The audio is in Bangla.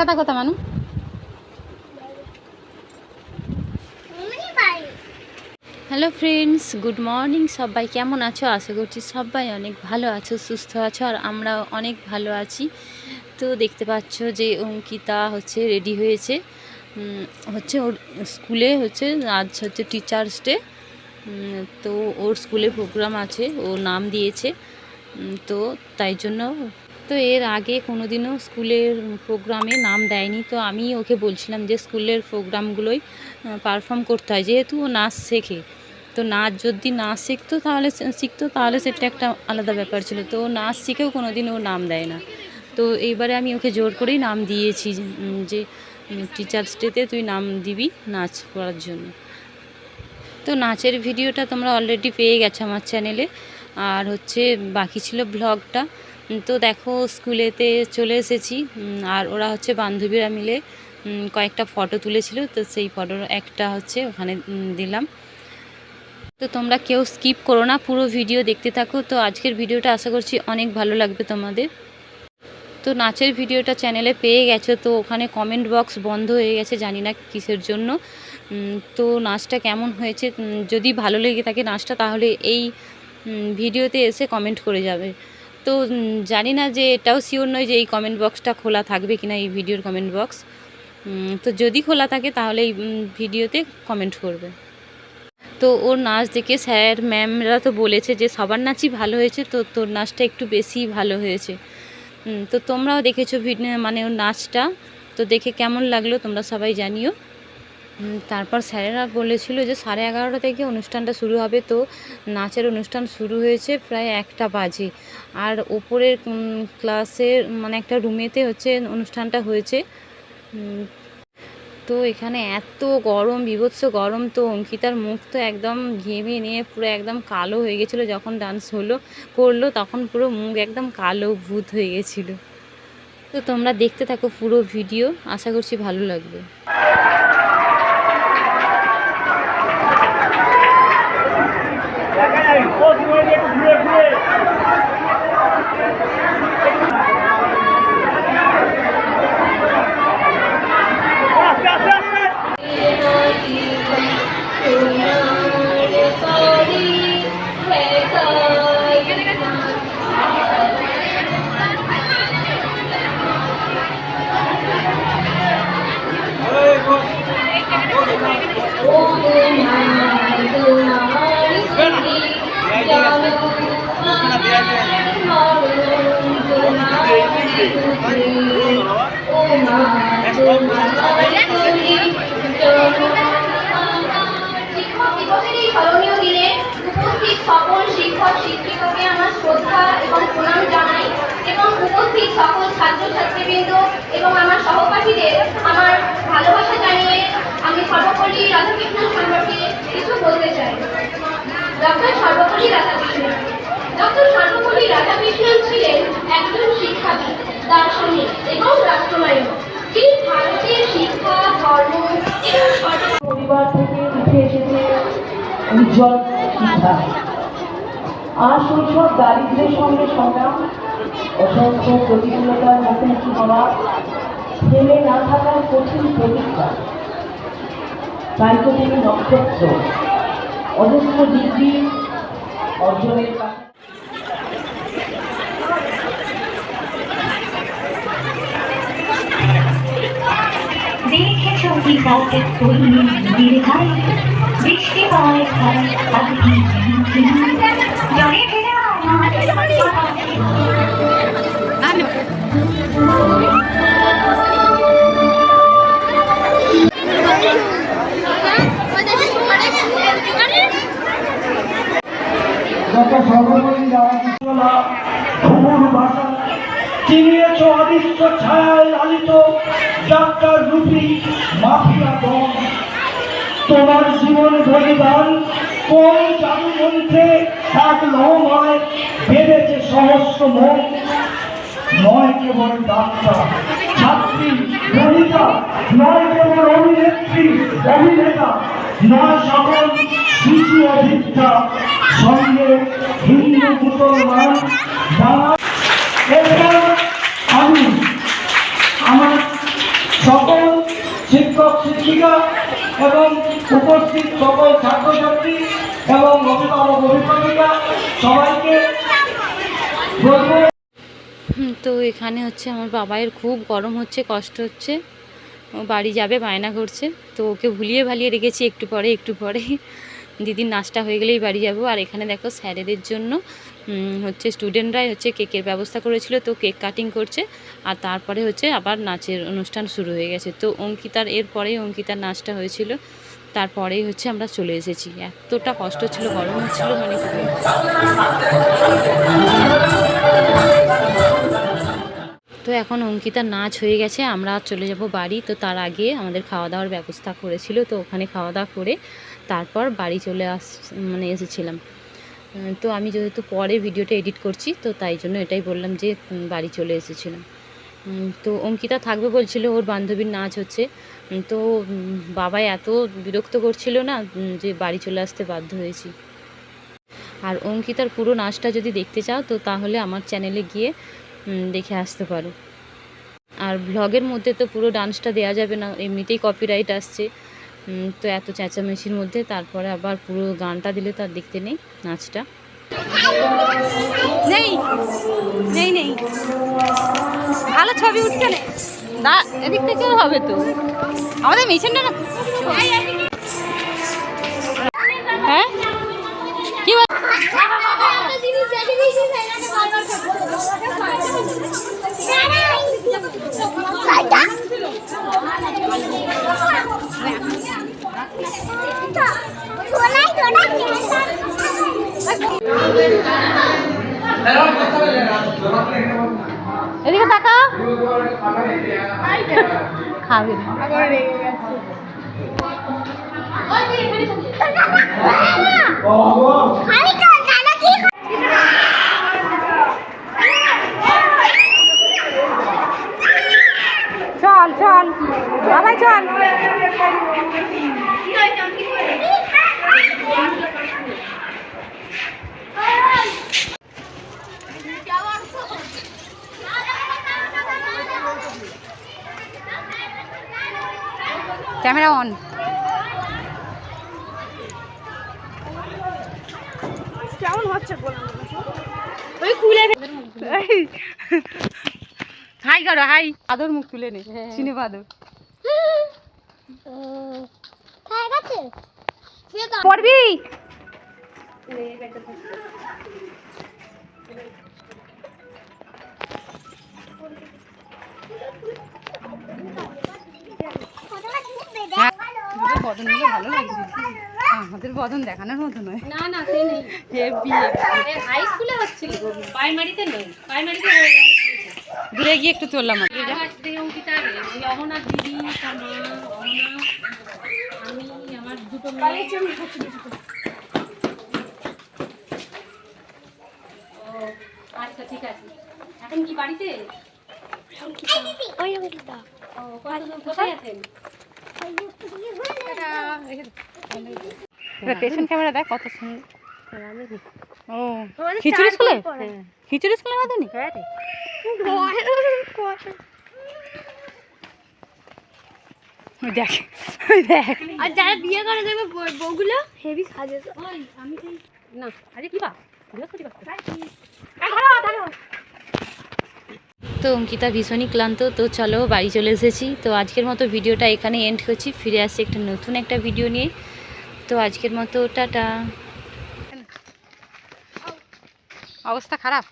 ছাতা কোথা, মানু। হ্যালো ফ্রেন্ডস গুড মর্নিং সবাই। কেমন আছো? আশা করছি সবাই অনেক ভালো আছো, সুস্থ আছো, আর আমরা অনেক ভালো আছি। তো দেখতে পাচ্ছ যে অঙ্কিতা হচ্ছে রেডি হয়েছে। হচ্ছে ওর স্কুলে হচ্ছে, আজ হচ্ছে টিচার্স ডে তো ওর স্কুলে প্রোগ্রাম আছে, ও নাম দিয়েছে। তো তাই জন্য তো এর আগে কোনোদিনও স্কুলের প্রোগ্রামে নাম দেয়নি। তো আমি ওকে বলছিলাম যে স্কুলের প্রোগ্রামগুলোই পারফর্ম করতে হয়। যেহেতু ও নাচ শেখে, তো নাচ যদি না শিখতো তাহলে শিখতো তাহলে সেটা একটা আলাদা ব্যাপার ছিল। তো নাচ শিখেও কোনো দিন ও নাম দেয় না। তো এইবারে আমি ওকে জোর করেই নাম দিয়েছি যে টিচার্স ডেতে তুই নাম দিবি নাচ করার জন্য। তো নাচের ভিডিওটা তোমরা অলরেডি পেয়ে গেছো আমার চ্যানেলে আর হচ্ছে বাকি ছিল ব্লগটা। তো দেখো, স্কুলেতে চলে এসেছি। আর ওরা হচ্ছে বান্ধবীরা মিলে কয়েকটা ফটো তুলেছিল। তো সেই ফটোর একটা হচ্ছে ওখানে দিলাম। তো তোমরা কেউ স্কিপ করো না, পুরো ভিডিও দেখতে থাকো। তো আজকের ভিডিওটা আশা করছি অনেক ভালো লাগবে তোমাদের। তো নাচের ভিডিওটা চ্যানেলে পেয়ে গেছো, তো ওখানে কমেন্ট বক্স বন্ধ হয়ে গেছে, জানি না কিসের জন্য। তো নাচটা কেমন হয়েছে? যদি ভালো লেগে থাকে নাচটা, তাহলে এই ভিডিওতে এসে কমেন্ট করে যাবে। তো জানি না যে এটাও শিওর নয় যে এই কমেন্ট বক্সটা খোলা থাকবে কি না এই ভিডিওর কমেন্ট বক্স তো যদি খোলা থাকে তাহলে এই ভিডিওতে কমেন্ট করবে। তো ওর নাচ দেখে স্যার ম্যামরা তো বলেছে যে সবার নাচই ভালো হয়েছে, তো তোর নাচটা একটু বেশি ভালো হয়েছে। তো তোমরাও দেখেছ মানে ওর নাচটা। তো দেখে কেমন লাগল তোমরা সবাই জানিও। তারপর স্যারেরা বলেছিল যে সাড়ে এগারোটা থেকে অনুষ্ঠানটা শুরু হবে। তো নাচের অনুষ্ঠান শুরু হয়েছে প্রায় একটা বাজে। আর ওপরের ক্লাসের মানে একটা রুমেতে হচ্ছে অনুষ্ঠানটা হয়েছে। তো এখানে এত গরম, বিভৎস গরম। তো অঙ্কিতার মুখ তো একদম ঘেমে নিয়ে পুরো একদম কালো হয়ে গেছিল যখন ডান্স হলো, করল, তখন পুরো মুখ একদম কালো ভূত হয়ে গেছিল। তো তোমরা দেখতে থাকো পুরো ভিডিও আশা করছি ভালো লাগবে। স্মরণীয় দিনে উপস্থিত সকল শিক্ষক শিক্ষিকাকে আমার শ্রদ্ধা এবং প্রণাম জানাই এবং উপস্থিত সকল ছাত্রছাত্রীবৃন্দ এবং আমার সহপাঠীদের আমার ভালোবাসা জানিয়ে আমি সর্বপল্লী রাধাকৃষ্ণন সম্পর্কে কিছু বলতে চাই ডক্টর সর্বপল্লী রাধাকৃষ্ণন ডক্টর সর্বপল্লী রাধাকৃষ্ণন ছিলেন একজন শিক্ষাবিদ দার্শনিক এবং রাষ্ট্রনায়ক। আর শৈশব সঙ্গে সংগ্রাম, অসংখ্য প্রতিকূলতার মুখোমুখি হওয়া, থেমে না থাকার কঠিন প্রতিজ্ঞা তাই তো নক্ষত্র। অজস্র ডিগ্রি অর্জনের কি কাউকে তৈরি দীর্ঘায় বৃষ্টি হয় জলে ফেরা আমার সর্বপল্লী রামকৃষ্ণলা ঘুমুর ভাষা, চিনিয়েছ ছায়ায় লালিত যাত্রার রূপী মাফিয়া দল তোমার জীবন বলিদান কোন জাদু মন্ত্রে এক লহমায় বেঁধেছে সহস্র মন। নয় কেবল ডাক্তার, ছাত্রী গণিতা নয় কেবল অভিনেত্রী, অভিনেতা, নয় সকল শিশু অভিজ্ঞা সঙ্গে হিন্দু, মুসলমান যারা শিক্ষিকা এবং উপস্থিত সকল ছাত্রছাত্রী এবং অভিভাবক অভিভাবিকা সবাইকে তো এখানে হচ্ছে আমার বাবাইয়ের খুব গরম হচ্ছে, কষ্ট হচ্ছে। ও বাড়ি যাবে, বায়না করছে। তো ওকে ভুলিয়ে ভালিয়ে রেখেছি একটু পরে একটু পরে। দিদির নাচটা হয়ে গেলেই বাড়ি যাব। আর এখানে দেখো স্যারেদের জন্য হচ্ছে স্টুডেন্টরাই হচ্ছে কেকের ব্যবস্থা করেছিল, তো কেক কাটিং করছে। আর তারপরে হচ্ছে আবার নাচের অনুষ্ঠান শুরু হয়ে গেছে। তো অঙ্কিতার, এরপরেই অঙ্কিতার নাচটা হয়েছিল। তারপরেই হচ্ছে আমরা চলে এসেছি। এতটা কষ্ট ছিল গরম হচ্ছিল মানে তো এখন অঙ্কিতার নাচ হয়ে গেছে, আমরা চলে যাব বাড়ি। তো তার আগে আমাদের খাওয়া দাওয়ার ব্যবস্থা করেছিল, তো ওখানে খাওয়া দাওয়া করে তারপর বাড়ি চলে আস মানে এসেছিলাম। তো আমি যেহেতু পরে ভিডিওটা এডিট করছি, তো তাই জন্য এটাই বললাম যে বাড়ি চলে এসেছিলাম। তো অঙ্কিতা থাকবে বলছিল, ওর বান্ধবীর নাচ হচ্ছে। তো বাবা এত বিরক্ত করছিল না যে বাড়ি চলে আসতে বাধ্য হয়েছি। আর অঙ্কিতার পুরো নাচটা যদি দেখতে চাও, তো তাহলে আমার চ্যানেলে গিয়ে দেখে আসতে পারো। আর ব্লগের মধ্যে তো পুরো ডান্সটা দেওয়া যাবে না, এমনিতেই কপিরাইট আসছে। তো এত চেঁচামেচির মধ্যে তারপরে আবার পুরো গানটা দিলে তার দেখতে নেই, নাচটা। নেই নেই নেই। ভালো ছবি উঠছে না। এদিক থেকেও হবে তো। আমাদের মিশনটা না এদিকে তাকা খাবে না। চল চল বাবাই চল ক্যামেরা অন। হাই করো হাই। আদর মুখ তুলে নে চিনে বাদর পড়বি? আমাদের বদনগুলো ভালো লাগছে আমাদের বদন দেখানোর মতো নয়। না না সে নেই। হাই স্কুলে হচ্ছিল। প্রাইমারিতে নেই। প্রাইমারিতে দূরে গিয়ে একটু চললাম ওই দিদি আমি আমার দুটো আচ্ছা ঠিক আছে। এখন কি বাড়িতে? ও কোথায় আছেন? পেছন ক্যামেরা দেখ কত সুন্দর। ও খিচুড়ি স্কুলে? খিচুড়ি স্কুলে মাধ্যমিক দেখ দেখ। আর যারা বিয়ে করে দেবে বউগুলো হেভি সাজে আমি না আরে কি বা? বৃহস্পতিবার তো। তো অঙ্কিতা ভীষণই ক্লান্ত, তো চলো বাড়ি চলে এসেছি। তো আজকের মতো ভিডিওটা এখানে এন্ড করছি, ফিরে আসছি একটা নতুন একটা ভিডিও নিয়ে। তো আজকের মতো টাটা। অবস্থা খারাপ?